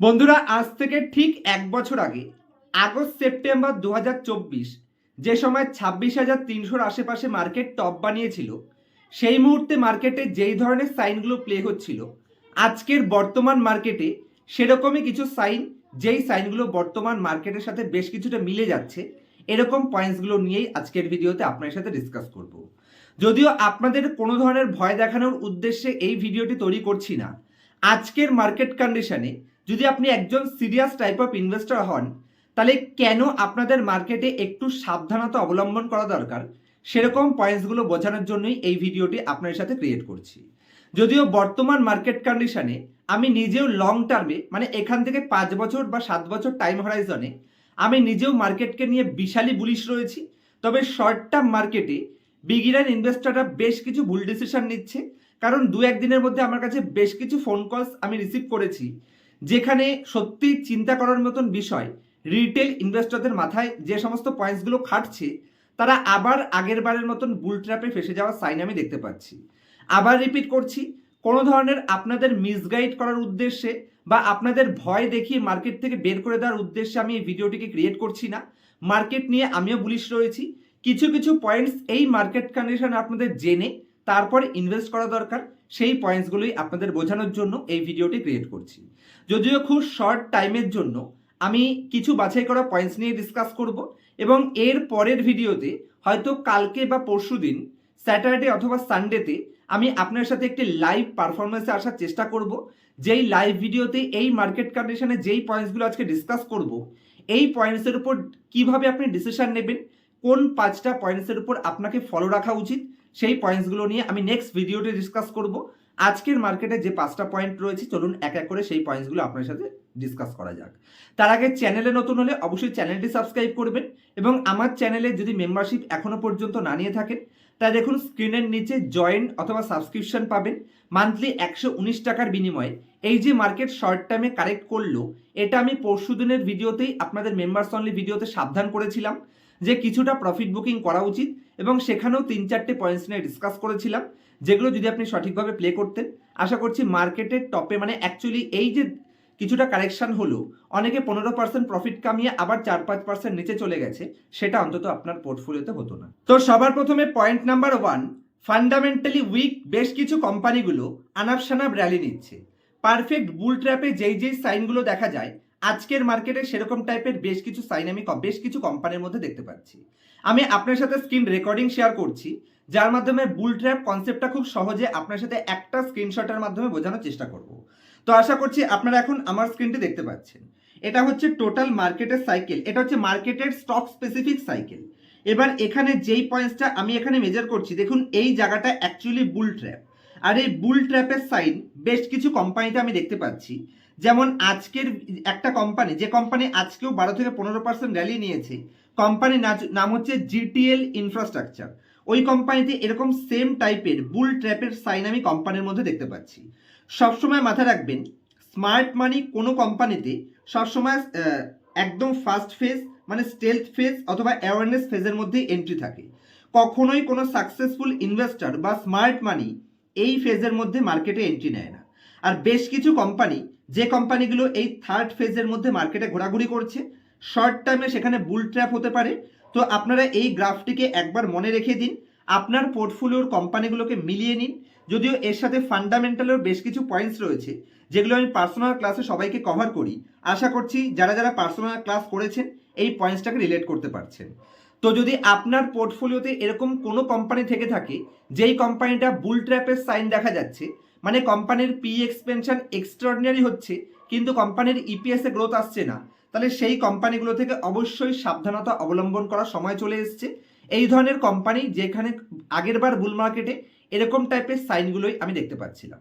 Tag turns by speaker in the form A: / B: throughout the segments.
A: বন্ধুরা, আজ থেকে ঠিক এক বছর আগে, আগস্ট, সেপ্টেম্বর দু হাজার চব্বিশ, যে সময় ছাব্বিশ হাজার তিনশোর আশেপাশে মার্কেট টপ বানিয়েছিল, সেই মুহূর্তে মার্কেটে যেই ধরনের সাইনগুলো প্লে হচ্ছিল, আজকের বর্তমান মার্কেটে সেরকমই কিছু সাইন, যেই সাইনগুলো বর্তমান মার্কেটের সাথে বেশ কিছুটা মিলে যাচ্ছে, এরকম পয়েন্টসগুলো নিয়েই আজকের ভিডিওতে আপনার সাথে ডিসকাস করব। যদিও আপনাদের কোনো ধরনের ভয় দেখানোর উদ্দেশ্যে এই ভিডিওটি তৈরি করছি না, আজকের মার্কেট কন্ডিশনে যদি আপনি একজন সিরিয়াস টাইপ অফ ইনভেস্টর হন, তাহলে কেন আপনাদের মার্কেটে একটু সাবধানতা অবলম্বন করা দরকার? সেরকম পয়েন্টসগুলো বোঝানোর জন্যই এই ভিডিওটি আপনার সাথে ক্রিয়েট করছি। যদিও বর্তমান মার্কেট কন্ডিশনে আমি নিজেও লং টার্মে মানে এখান থেকে পাঁচ বছর বা সাত বছর টাইম হরাইজনে আমি নিজেও মার্কেটকে নিয়ে বিশালই বুলিশ রয়েছি। তবে শর্ট টার্ম মার্কেটে বিগিনার ইনভেস্টররা বেশ কিছু ভুল ডিসিশন নিচ্ছে। কারণ দু একদিনের মধ্যে আমার কাছে বেশ কিছু ফোন কলস আমি রিসিভ করেছি। যেখানে সত্যি চিন্তা করার মতন বিষয় রিটেল ইনভেস্টরদের মাথায় যে সমস্ত পয়েন্টসগুলো খাটছে, তারা আবার আগের বারের মতন বুল ট্র্যাপে ফেসে যাওয়ার সাইন আমি দেখতে পাচ্ছি। আবার রিপিট করছি, কোনো ধরনের আপনাদের মিসগাইড করার উদ্দেশ্যে বা আপনাদের ভয় দেখিয়ে মার্কেট থেকে বের করে দেওয়ার উদ্দেশ্যে আমি এই ভিডিওটিকে ক্রিয়েট করছি না। মার্কেট নিয়ে আমিও বুলিশ রয়েছি। কিছু কিছু পয়েন্টস এই মার্কেট কন্ডিশনে আপনাদের জেনে তারপরে ইনভেস্ট করা দরকার। সেই পয়েন্টসগুলোই আপনাদের বোঝানোর জন্য এই ভিডিওটি ক্রিয়েট করছি। যদিও খুব শর্ট টাইমের জন্য আমি কিছু বাছাই করা পয়েন্টস নিয়ে ডিসকাস করব এবং এর পরের ভিডিওতে হয়তো কালকে বা পরশু দিন স্যাটারডে অথবা সানডেতে আমি আপনার সাথে একটি লাইভ পারফরমেন্সে আসার চেষ্টা করব। যেই লাইভ ভিডিওতে এই মার্কেট কন্ডিশনে যেই পয়েন্টসগুলো আজকে ডিসকাস করব, এই পয়েন্টসের উপর কীভাবে আপনি ডিসিশন নেবেন, কোন পাঁচটা পয়েন্টসের উপর আপনাকে ফলো রাখা উচিত সেই পয়েন্টসগুলো নিয়ে আমি নেক্সট ভিডিওতে ডিসকাস করব। আজকের মার্কেটে যে পাঁচটা পয়েন্ট রয়েছে, চলুন এক এক করে সেই পয়েন্টসগুলো আপনার সাথে ডিসকাস করা যাক। তার আগে চ্যানেলে নতুন হলে অবশ্যই চ্যানেলটি সাবস্ক্রাইব করবেন এবং আমার চ্যানেলে যদি মেম্বারশিপ এখনও পর্যন্ত না নিয়ে থাকেন তা দেখুন স্ক্রিনের নিচে জয়েন অথবা সাবস্ক্রিপশন পাবেন। মান্থলি একশো উনিশ টাকার বিনিময়ে এই যে মার্কেট শর্ট টাইমে কারেক্ট করল, এটা আমি পরশু দিনের ভিডিওতেই আপনাদের মেম্বার্স অনলি ভিডিওতে সাবধান করেছিলাম। যে কিছুটা প্রফিট বুকিং করা উচিত এবং সেখানেও তিন চারটে পয়েন্টস নিয়ে ডিসকাস করেছিলাম, যেগুলো যদি আপনি সঠিকভাবে প্লে করতেন, আশা করছি মার্কেটের টপে মানে অ্যাকচুয়ালি এই যে কিছুটা কারেকশন হলো, অনেকে পনেরো পার্সেন্ট প্রফিট কামিয়ে আবার চার পাঁচ পার্সেন্ট নিচে চলে গেছে, সেটা অন্তত আপনার পোর্টফোলিওতে হতো না। তো সবার প্রথমে point number one fundamentally weak বেশ কিছু কোম্পানিগুলো আনাপ সানাপ র্যালি নিচ্ছে। পারফেক্ট বুল ট্র্যাপে যেই যেই সাইনগুলো দেখা যায় আজকের মার্কেটে সেরকম টাইপের বেশ কিছু সাইন আমি বেশ কিছু কোম্পানির মধ্যে দেখতে পাচ্ছি। আমি আপনার সাথে স্ক্রিন রেকর্ডিং শেয়ার করছি, যার মাধ্যমে বুল ট্র্যাপ কনসেপ্টটা খুব সহজে আপনার সাথে একটা স্ক্রিনশটের মাধ্যমে বোঝানোর চেষ্টা করব। তো আশা করছি আপনারা এখন আমার স্ক্রিনটি দেখতে পাচ্ছেন। এটা হচ্ছে টোটাল মার্কেটের সাইকেল এটা হচ্ছে মার্কেটের স্টক স্পেসিফিক সাইকেল এবার এখানে যেই পয়েন্টসটা আমি এখানে মেজার করছি, দেখুন এই জায়গাটা অ্যাকচুয়ালি বুল ট্র্যাপ আর এই বুল ট্র্যাপের সাইন বেশ কিছু কোম্পানিতে আমি দেখতে পাচ্ছি। যেমন আজকের একটা কোম্পানি যে কোম্পানি আজকেও বারো থেকে পনেরো পার্সেন্ট র্যালি নিয়েছে কোম্পানির নাম হচ্ছে জিটিএল ইনফ্রাস্ট্রাকচার ওই কোম্পানিতে এরকম সেম টাইপের বুল ট্র্যাপের সাইন আমি কোম্পানির মধ্যে দেখতে পাচ্ছি। সবসময় মাথায় রাখবেন স্মার্ট মানি কোনো কোম্পানিতে সবসময় একদম ফার্স্ট ফেজ মানে স্টেলথ ফেজ অথবা অ্যাওয়ারনেস ফেজের মধ্যেই এন্ট্রি থাকে। কখনোই কোনো সাকসেসফুল ইনভেস্টর বা স্মার্ট মানি এই ফেজের মধ্যে মার্কেটে এন্ট্রি নেয় না। আর বেশ কিছু কোম্পানি যে কোম্পানিগুলো এই থার্ড ফেজের মধ্যে মার্কেটে ঘোরাঘুরি করছে শর্ট টাইমে সেখানে বুল ট্র্যাপ হতে পারে। তো আপনারা এই গ্রাফটিকে একবার মনে রেখে দিন, আপনার পোর্টফোলিওর কোম্পানিগুলোকে মিলিয়ে নিন। যদিও এর সাথে ফান্ডামেন্টালের বেশ কিছু পয়েন্টস রয়েছে, যেগুলো আমি পার্সোনাল ক্লাসে সবাইকে কভার করি। আশা করছি যারা যারা পার্সোনাল ক্লাস করেছেন, এই পয়েন্টসটাকে রিলেট করতে পারছেন। তো যদি আপনার পোর্টফোলিওতে এরকম কোনো কোম্পানি থেকে থাকে, যেই কোম্পানিটা বুল ট্র্যাপের সাইন দেখা যাচ্ছে মানে কোম্পানির পি এক্সপেনশন এক্সট্রাঅর্ডিনারি হচ্ছে, কিন্তু কোম্পানির ইপিএস গ্রোথ আসছে না, তাহলে সেই কোম্পানিগুলো থেকে অবশ্যই সাবধানতা অবলম্বন করার সময় চলে এসছে। এই ধরনের কোম্পানি যেখানে আগেরবার বুল মার্কেটে এরকম টাইপের সাইনগুলোই আমি দেখতে পাচ্ছিলাম।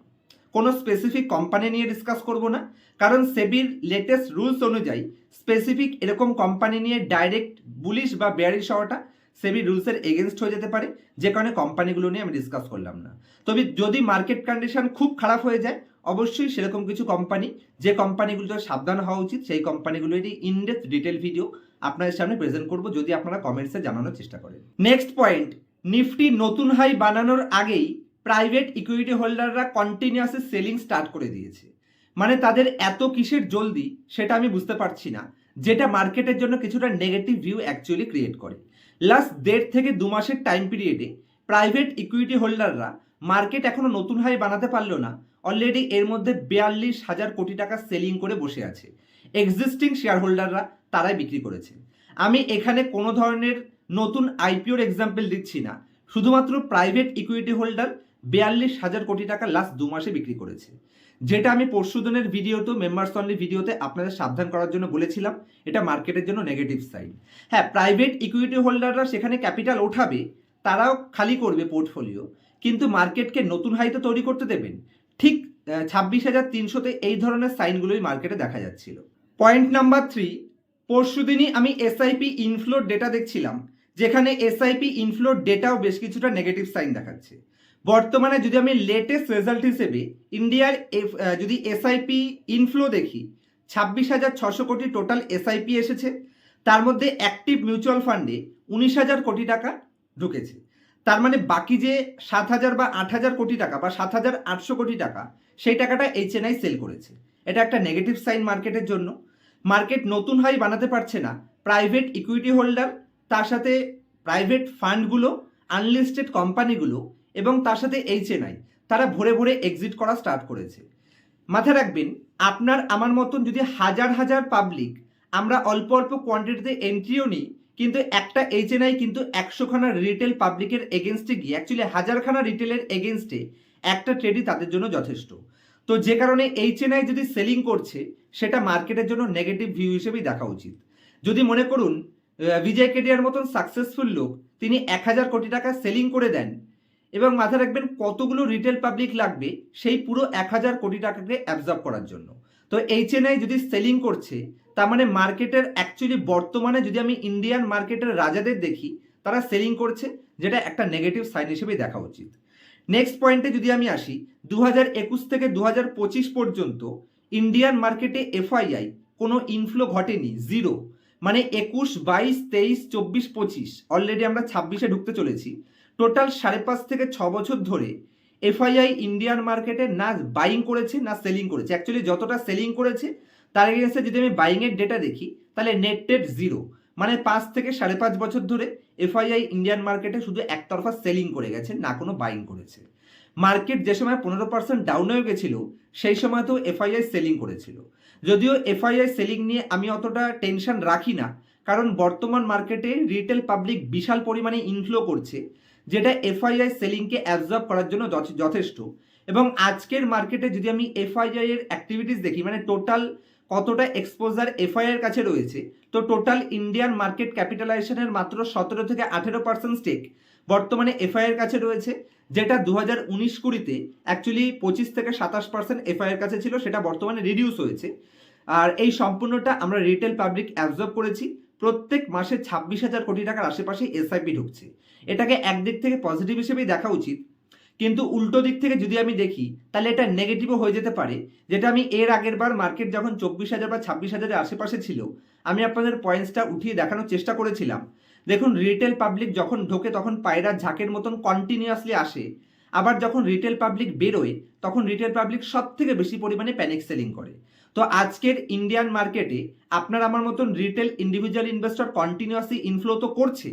A: কোনো স্পেসিফিক কোম্পানি নিয়ে ডিসকাস করব না। কারণ সেবির লেটেস্ট রুলস অনুযায়ী স্পেসিফিক এরকম কোম্পানি নিয়ে ডাইরেক্ট বুলিশ বা বেয়ারিশ হওয়াটা সেবি রুলসের এগেনস্ট হয়ে যেতে পারে। যে কারণে কোম্পানিগুলো নিয়ে আমি ডিসকাস করলাম না। তবে যদি মার্কেট কন্ডিশন খুব খারাপ হয়ে যায়, অবশ্যই সেরকম কিছু কোম্পানি যে কোম্পানিগুলো সাবধান হওয়া উচিত, সেই কোম্পানিগুলোরই ইনডেপথ ডিটেল ভিডিও আপনাদের সামনে প্রেজেন্ট করব, যদি আপনারা কমেন্টসে জানানোর চেষ্টা করেন। নেক্সট পয়েন্ট নিফটি নতুন হাই বানানোর আগেই প্রাইভেট ইকুইটি হোল্ডাররা কন্টিনিউয়াসলি সেলিং স্টার্ট করে দিয়েছে। মানে তাদের এত কিসের জলদি সেটা আমি বুঝতে পারছি না, যেটা মার্কেটের জন্য কিছুটা নেগেটিভ ভিউ অ্যাকচুয়ালি ক্রিয়েট করে। লাস্ট দেড় থেকে দু মাসের টাইম পিরিয়ডে প্রাইভেট ইকুইটি হোল্ডাররা মার্কেট এখনও নতুন হাই বানাতে পারল না অলরেডি এর মধ্যে বিয়াল্লিশ হাজার কোটি টাকা সেলিং করে বসে আছে। এক্সিস্টিং শেয়ার হোল্ডাররা তারাই বিক্রি করেছে। আমি এখানে কোনো ধরনের নতুন আইপিওর এক্সাম্পল দিচ্ছি না। শুধুমাত্র প্রাইভেট ইকুইটি হোল্ডার বিয়াল্লিশ হাজার কোটি টাকা লাস্ট দু মাসে বিক্রি করেছে। যেটা আমি পরশুদিনের ভিডিওতে মেম্বার্স অনলি ভিডিওতে আপনাদের সাবধান করার জন্য বলেছিলাম। এটা মার্কেটের জন্য নেগেটিভ সাইন হ্যাঁ প্রাইভেট ইকুইটি হোল্ডাররা সেখানে ক্যাপিটাল ওঠাবে, তারাও খালি করবে পোর্টফোলিও কিন্তু মার্কেটকে নতুন হাই তো তৈরি করতে দেবেন। ঠিক ছাব্বিশ হাজার তিনশোতে এই ধরনের সাইনগুলোই মার্কেটে দেখা যাচ্ছিল। পয়েন্ট নাম্বার থ্রি পরশুদিনই আমি এসআইপি ইনফ্লোর ডেটা দেখছিলাম, যেখানে এসআইপি ইনফ্লোর ডেটাও বেশ কিছুটা নেগেটিভ সাইন দেখাচ্ছে। বর্তমানে যদি আমি লেটেস্ট রেজাল্ট হিসেবে ইন্ডিয়ার যদি এসআইপি ইনফ্লো দেখি, ছাব্বিশ হাজার ছশো কোটি টোটাল এসআইপি এসেছে। তার মধ্যে অ্যাক্টিভ মিউচুয়াল ফান্ডে উনিশ হাজার কোটি টাকা ঢুকেছে। তার মানে বাকি যে সাত হাজার বা আট হাজার কোটি টাকা বা সাত হাজার আটশো কোটি টাকা, সেই টাকাটা এইচএনআই সেল করেছে। এটা একটা নেগেটিভ সাইন মার্কেটের জন্য। মার্কেট নতুন হাই বানাতে পারছে না। প্রাইভেট ইকুইটি হোল্ডার তার সাথে প্রাইভেট ফান্ডগুলো আনলিস্টেড কোম্পানিগুলো এবং তার সাথে এইচএনআই তারা ভরে ভরে এক্সিট করা স্টার্ট করেছে। মাথায় রাখবেন, আপনার, আমার মতন যদি হাজার হাজার পাবলিক আমরা অল্প অল্প কোয়ান্টিটিতে এন্ট্রিও নিই, কিন্তু একটা এইচএনআই কিন্তু একশোখানা রিটেল পাবলিকের এগেনস্টে গিয়ে অ্যাকচুয়ালি হাজারখানা রিটেলের এগেনস্টে একটা ট্রেডই তাদের জন্য যথেষ্ট। তো যে কারণে এইচএনআই যদি সেলিং করছে, সেটা মার্কেটের জন্য নেগেটিভ ভিউ হিসেবেই দেখা উচিত। যদি মনে করুন বিজয় কেডিয়ার মতন সাকসেসফুল লোক, তিনি এক হাজার কোটি টাকা সেলিং করে দেন এবং মাথায় রাখবেন কতগুলো রিটেল পাবলিক লাগবে, সেই পুরো এক হাজার কোটি টাকাকে অ্যাবজর্ব করার জন্য। তো এইচএনআই যদি সেলিং করছে, তার মানে মার্কেটের অ্যাকচুয়ালি বর্তমানে যদি আমি ইন্ডিয়ান মার্কেটের রাজাদের দেখি, তারা সেলিং করছে, যেটা একটা নেগেটিভ সাইন হিসেবেই দেখা উচিত। নেক্সট পয়েন্টে যদি আমি আসি দু একুশ থেকে দু পঁচিশ পর্যন্ত ইন্ডিয়ান মার্কেটে এফআইআই কোনো ইনফ্লো ঘটেনি জিরো মানে একুশ, বাইশ, তেইশ, চব্বিশ, পঁচিশ অলরেডি আমরা ছাব্বিশে ঢুকতে চলেছি। টোটাল সাড়ে পাঁচ থেকে ছ বছর ধরে এফআইআই ইন্ডিয়ান মার্কেটে না বাইং করেছে, না সেলিং করেছে। অ্যাকচুয়ালি যতটা সেলিং করেছে, তার এগেন্সে যদি আমি বাইংয়ের ডেটা দেখি, তাহলে নেট টেট জিরো মানে পাঁচ থেকে সাড়ে পাঁচ বছর ধরে এফআইআই ইন্ডিয়ান মার্কেটে শুধু একতরফা সেলিং করে গেছে, না কোনো বাইং করেছে। মার্কেট যে সময় পনেরো পার্সেন্ট ডাউন হয়ে গেছিল, সেই সময় তো এফআইআই সেলিং করেছিল। যদিও এফআইআই সেলিং নিয়ে আমি অতটা টেনশন রাখি না, কারণ বর্তমান মার্কেটে রিটেল পাবলিক বিশাল পরিমাণে ইনফ্লো করছে। যেটা এফআইআই সেলিংকে অ্যাবজর্ব করার জন্য যথে- যথেষ্ট। এবং আজকের মার্কেটে যদি আমি এফআইআই এর অ্যাক্টিভিটিস দেখি মানে টোটাল কতটা এক্সপোজার এফআইআই এর কাছে রয়েছে, তো টোটাল ইন্ডিয়ান মার্কেট ক্যাপিটালাইজেশনের মাত্র সতেরো থেকে আঠেরো পার্সেন্ট স্টেক বর্তমানে এফআইআই এর কাছে রয়েছে, যেটা দু হাজার উনিশ কুড়িতে অ্যাকচুয়ালি পঁচিশ থেকে সাতাশ পার্সেন্ট এফআইআই এর কাছে ছিল, সেটা বর্তমানে রিডিউস হয়েছে। আর এই সম্পূর্ণটা আমরা রিটেল পাবলিক অ্যাবজর্ব করেছি। প্রত্যেক মাসে ছাব্বিশ হাজার কোটি টাকার আশেপাশে এসআইপি ঢুকছে। এটাকে একদিক থেকে পজিটিভ হিসেবেই দেখা উচিত। কিন্তু উল্টো দিক থেকে যদি আমি দেখি, তাহলে এটা নেগেটিভও হয়ে যেতে পারে। যেটা আমি এর আগের বার মার্কেট যখন চব্বিশ হাজার বা ছাব্বিশ হাজারের আশেপাশে ছিল, আমি আপনাদের পয়েন্টসটা উঠিয়ে দেখানোর চেষ্টা করেছিলাম। দেখুন রিটেল পাবলিক যখন ঢোকে, তখন পায়রা ঝাঁকের মতন কন্টিনিউয়াসলি আসে। আবার যখন রিটেল পাবলিক বেরোয়, তখন রিটেল পাবলিক সব থেকে বেশি পরিমাণে প্যানিক সেলিং করে। তো আজকের ইন্ডিয়ান মার্কেটে আপনার আমার মতন retail individual investor continuously inflow তো করছে,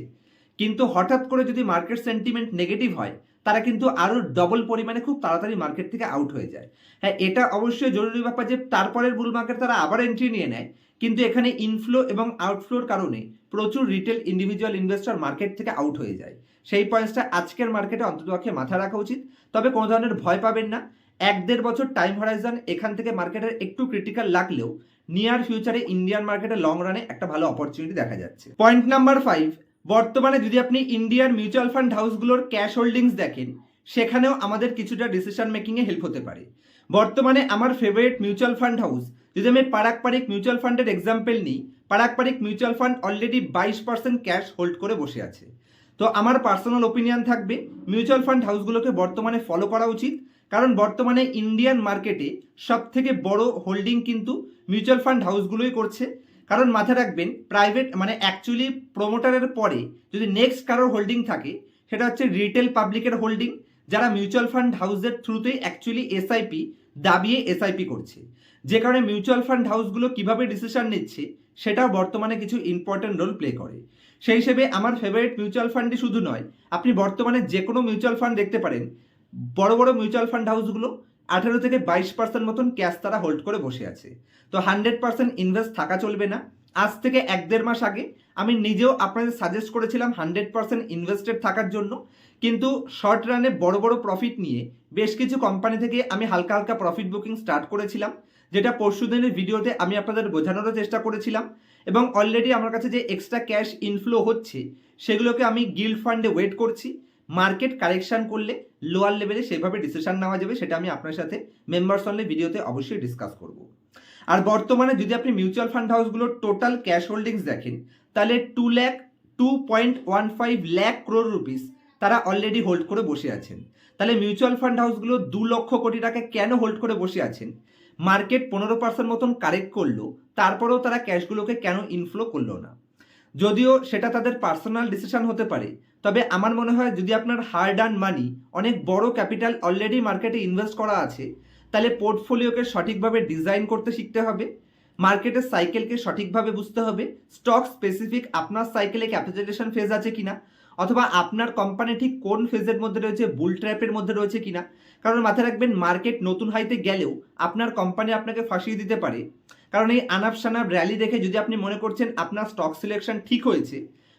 A: কিন্তু হঠাৎ করে যদি মার্কেট সেন্টিমেন্ট নেগেটিভ হয়, তারা কিন্তু আরও ডবল পরিমাণে খুব তাড়াতাড়ি মার্কেট থেকে আউট হয়ে যায়। হ্যাঁ এটা অবশ্যই জরুরি ব্যাপার যে তারপরের বুল মার্কেট তারা আবার এন্ট্রি নিয়ে নেয়, কিন্তু এখানে ইনফ্লো এবং আউটফ্লোর কারণে প্রচুর রিটেল ইন্ডিভিজুয়াল ইনভেস্টর মার্কেট থেকে আউট হয়ে যায়। সেই পয়েন্টসটা আজকের মার্কেটে অন্ততপক্ষে মাথায় রাখা উচিত। তবে কোনো ধরনের ভয় পাবেন না। এক দেড় বছর টাইম হরাইজন এখান থেকে মার্কেটের একটু ক্রিটিক্যাল লাগলেও নিয়ার ফিউচারে ইন্ডিয়ান মার্কেটে লং রানে একটা ভালো অপরচুনিটি দেখা যাচ্ছে। পয়েন্ট নাম্বার ফাইভ বর্তমানে যদি আপনি ইন্ডিয়ার মিউচুয়াল ফান্ড হাউসগুলোর ক্যাশ হোল্ডিংস দেখেন, সেখানেও আমাদের কিছুটা ডিসিশন মেকিংয়ে হেল্প হতে পারে। বর্তমানে আমার ফেভারিট মিউচুয়াল ফান্ড হাউস যদি আমি পারাক পারিক মিউচুয়াল ফান্ডের এক্সাম্পল নিই, Parag Parikh mutual fund already বাইশ পার্সেন্ট ক্যাশ হোল্ড করে বসে আছে। তো আমার পার্সোনাল ওপিনিয়ন থাকবে মিউচুয়াল ফান্ড হাউসগুলোকে বর্তমানে ফলো করা উচিত। কারণ বর্তমানে ইন্ডিয়ান মার্কেটে সব থেকে বড় হোল্ডিং কিন্তু মিউচুয়াল ফান্ড হাউসগুলোই করছে। কারণ মাথায় রাখবেন প্রাইভেট মানে অ্যাকচুয়ালি প্রোমোটারের পরে যদি নেক্সট কারোর হোল্ডিং থাকে, সেটা হচ্ছে রিটেল পাবলিকের হোল্ডিং যারা মিউচুয়াল ফান্ড হাউসের থ্রুতেই অ্যাকচুয়ালি এসআইপি দাবিয়ে এসআইপি করছে। যে কারণে মিউচুয়াল ফান্ড হাউসগুলো কীভাবে ডিসিশন নিচ্ছে, সেটাও বর্তমানে কিছু ইম্পর্ট্যান্ট রোল প্লে করে। সেই হিসেবে আমার ফেভারিট মিউচুয়াল ফান্ডই শুধু নয়, আপনি বর্তমানে যে কোনো মিউচুয়াল ফান্ড দেখতে পারেন বড় বড় মিউচুয়াল ফান্ড হাউসগুলো আঠারো থেকে বাইশ পার্সেন্ট মতন ক্যাশ তারা হোল্ড করে বসে আছে। তো হান্ড্রেড পার্সেন্ট ইনভেস্ট থাকা চলবে না। আজ থেকে এক দেড় মাস আগে আমি নিজেও আপনাদের সাজেস্ট করেছিলাম হান্ড্রেড পার্সেন্ট ইনভেস্টেড থাকার জন্য। কিন্তু শর্ট রানে বড় বড় প্রফিট নিয়ে বেশ কিছু কোম্পানি থেকে আমি হালকা হালকা প্রফিট বুকিং স্টার্ট করেছিলাম, যেটা পরশু দিনের ভিডিওতে আমি আপনাদের বোঝানোরও চেষ্টা করেছিলাম। এবং অলরেডি আমার কাছে যে এক্সট্রা ক্যাশ ইনফ্লো হচ্ছে, সেগুলোকে আমি গিল্ড ফান্ডে ওয়েট করছি। মার্কেট কারেকশন করলে লোয়ার লেভেলে সেভাবে ডিসিশান নেওয়া যাবে, সেটা আমি আপনার সাথে মেম্বার্স অনলি ভিডিওতে অবশ্যই ডিসকাস করব। আর বর্তমানে যদি আপনি মিউচুয়াল ফান্ড হাউসগুলোর টোটাল ক্যাশ হোল্ডিংস দেখেন, তাহলে two lakh two point one five lakh crore rupees তারা অলরেডি হোল্ড করে বসে আছেন। তাহলে মিউচুয়াল ফান্ড হাউসগুলো দু লক্ষ কোটি টাকা কেন হোল্ড করে বসে আছেন? মার্কেট পনেরো পার্সেন্ট মতন কারেক্ট করল, তারপরেও তারা ক্যাশগুলোকে কেন ইনফ্লো করল না? যদিও সেটা তাদের পার্সোনাল ডিসিশন হতে পারে, তবে আমার মনে হয় যদি আপনার হার্ড আর্ন মানি অনেক বড় ক্যাপিটাল অলরেডি মার্কেটে ইনভেস্ট করা আছে, তাহলে পোর্টফোলিওকে সঠিকভাবে ডিজাইন করতে শিখতে হবে মার্কেটের সাইকেলকে সঠিকভাবে বুঝতে হবে স্টক স্পেসিফিক আপনার সাইকেলে ক্যাপিটালেশন ফেজ আছে কিনা, অথবা আপনার কোম্পানি ঠিক কোন ফেজের মধ্যে রয়েছে বুল ট্র্যাপের মধ্যে রয়েছে কিনা, কারণ মাথায় রাখবেন মার্কেট নতুন হাইতে গেলেও আপনার কোম্পানি আপনাকে ফাঁসিয়ে দিতে পারে। কারণ এই আনাপ সানাপ র্যালি দেখে যদি আপনি মনে করছেন আপনার স্টক সিলেকশন ঠিক হয়েছে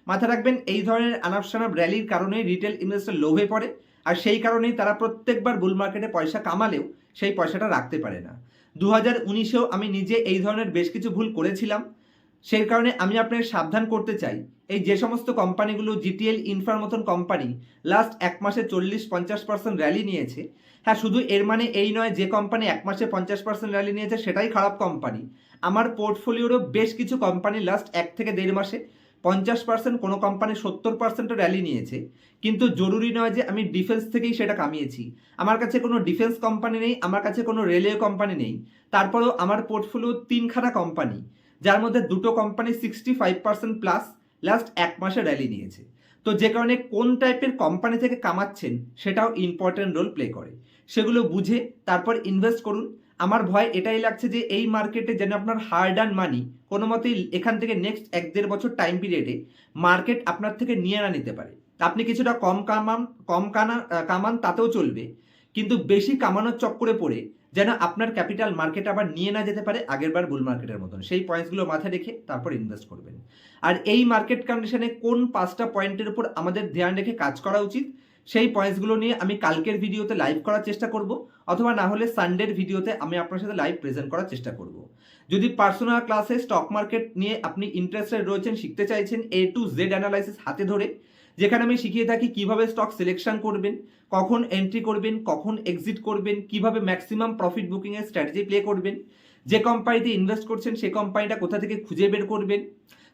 A: মাথা রাখবেন এই ধরনের আনাপ সানাপ র্যালির কারণেই রিটেল ইনভেস্টর লোভে পড়ে আর সেই কারণেই তারা প্রত্যেকবার বুল মার্কেটে পয়সা কামালেও সেই পয়সাটা রাখতে পারে না। দু হাজার উনিশেও আমি নিজে এই ধরনের বেশ কিছু ভুল করেছিলাম, সেই কারণে আমি আপনাকে সাবধান করতে চাই। এই যে সমস্ত কোম্পানিগুলো জিটিএল ইনফ্রার মতন কোম্পানি লাস্ট এক মাসে চল্লিশ পঞ্চাশ পার্সেন্ট র্যালি নিয়েছে হ্যাঁ শুধু এর মানে এই নয় যে কোম্পানি এক মাসে পঞ্চাশ পার্সেন্ট র্যালি নিয়েছে সেটাই খারাপ কোম্পানি আমার পোর্টফোলিওরও বেশ কিছু কোম্পানি লাস্ট এক থেকে দেড় মাসে পঞ্চাশ পার্সেন্ট কোনো কোম্পানি সত্তর পার্সেন্টও র্যালি নিয়েছে, কিন্তু জরুরি নয় যে আমি ডিফেন্স থেকেই সেটা কামিয়েছি। আমার কাছে কোনো ডিফেন্স কোম্পানি নেই, আমার কাছে কোনো রেলওয়ে কোম্পানি নেই। তারপরেও আমার পোর্টফোলিও তিনখানা কোম্পানি যার মধ্যে দুটো company sixty five percent plus last এক মাসে র্যালি নিয়েছে। তো যে কারণে কোন টাইপের কোম্পানি থেকে কামাচ্ছেন, সেটাও ইম্পর্ট্যান্ট রোল প্লে করে। সেগুলো বুঝে তারপর ইনভেস্ট করুন। আমার ভয় এটাই লাগছে যে এই মার্কেটে যেন আপনার হার্ড অ্যান্ড মানি কোনো মতেই এখান থেকে নেক্সট এক দেড় বছর টাইম পিরিয়ডে মার্কেট আপনার থেকে নিয়ে না নিতে পারে। আপনি কিছুটা কম কামান কম কানা কামান তাতেও চলবে। কিন্তু বেশি কামানোর চক্করে পড়ে যেন আপনার ক্যাপিটাল মার্কেট আবার নিয়ে না যেতে পারে আগেরবার বুল মার্কেটের মতন। সেই পয়েন্টসগুলো মাথায় রেখে তারপর ইনভেস্ট করবেন। আর এই মার্কেট কন্ডিশনে কোন পাঁচটা পয়েন্টের উপর আমাদের ধ্যান রেখে কাজ করা উচিত, সেই পয়েন্টসগুলো নিয়ে আমি কালকের ভিডিওতে লাইভ করার চেষ্টা করব, অথবা না হলে সানডের ভিডিওতে আমি আপনার সাথে লাইভ প্রেজেন্ট করার চেষ্টা করব। যদি পার্সোনাল ক্লাসে স্টক মার্কেট নিয়ে আপনি ইন্টারেস্টেড রয়েছেন, শিখতে চাইছেন এ টু জেড অ্যানালাইসিস হাতে ধরে যেখানে আমি শিখিয়ে থাকি কীভাবে স্টক সিলেকশন করবেন, কখন এন্ট্রি করবেন, কখন এক্সিট করবেন, কীভাবে ম্যাক্সিমাম প্রফিট বুকিংয়ের স্ট্র্যাটেজি প্লে করবেন, যে কোম্পানিতে ইনভেস্ট করছেন সেই কোম্পানিটা কোথা থেকে খুঁজে বের করবেন,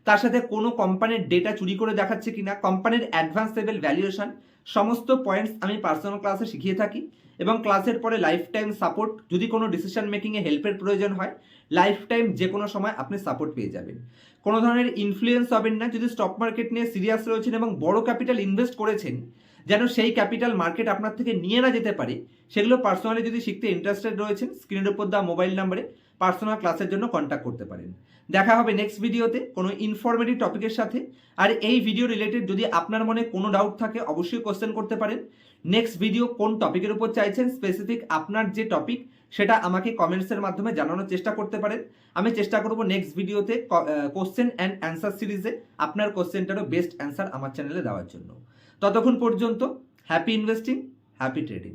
A: তার সাথে কোনো কোম্পানির ডেটা চুরি করে দেখাচ্ছে কিনা কোম্পানির অ্যাডভান্স লেভেল ভ্যালুয়েশন সমস্ত পয়েন্টস আমি পার্সোনাল ক্লাসে শিখিয়ে থাকি এবং ক্লাসের পরে লাইফ টাইম সাপোর্ট যদি কোনো ডিসিশন মেকিংয়ে হেল্পের প্রয়োজন হয় লাইফ টাইম যে কোনো সময় আপনি সাপোর্ট পেয়ে যাবেন। কোনো ধরনের ইনফ্লুয়েন্স হবেন না যদি স্টক মার্কেট নিয়ে সিরিয়াস রয়েছেন এবং বড় ক্যাপিটাল ইনভেস্ট করেছেন, যেন সেই ক্যাপিটাল মার্কেট আপনার থেকে নিয়ে না যেতে পারে। সেগুলো পার্সোনালি যদি শিখতে ইন্টারেস্টেড রয়েছেন স্ক্রিনের উপর দেওয়া মোবাইল নাম্বারে পার্সোনাল ক্লাসের জন্য কন্ট্যাক্ট করতে পারেন। দেখা হবে নেক্সট ভিডিওতে কোনো ইনফরমেটিভ টপিকের সাথে। আর এই ভিডিও রিলেটেড যদি আপনার মনে কোনো ডাউট থাকে, অবশ্যই কোশ্চেন করতে পারেন। নেক্সট ভিডিও কোন টপিকের উপর চাইছেন স্পেসিফিক আপনার যে টপিক সেটা আমাকে কমেন্টসের মাধ্যমে জানানোর চেষ্টা করতে পারেন। আমি চেষ্টা করব নেক্সট ভিডিওতে কোশ্চেন অ্যান্ড অ্যান্সার সিরিজে আপনার কোশ্চেনটারও বেস্ট অ্যান্সার আমার চ্যানেলে দেওয়ার জন্য। ততক্ষণ পর্যন্ত হ্যাপি ইনভেস্টিং হ্যাপি ট্রেডিং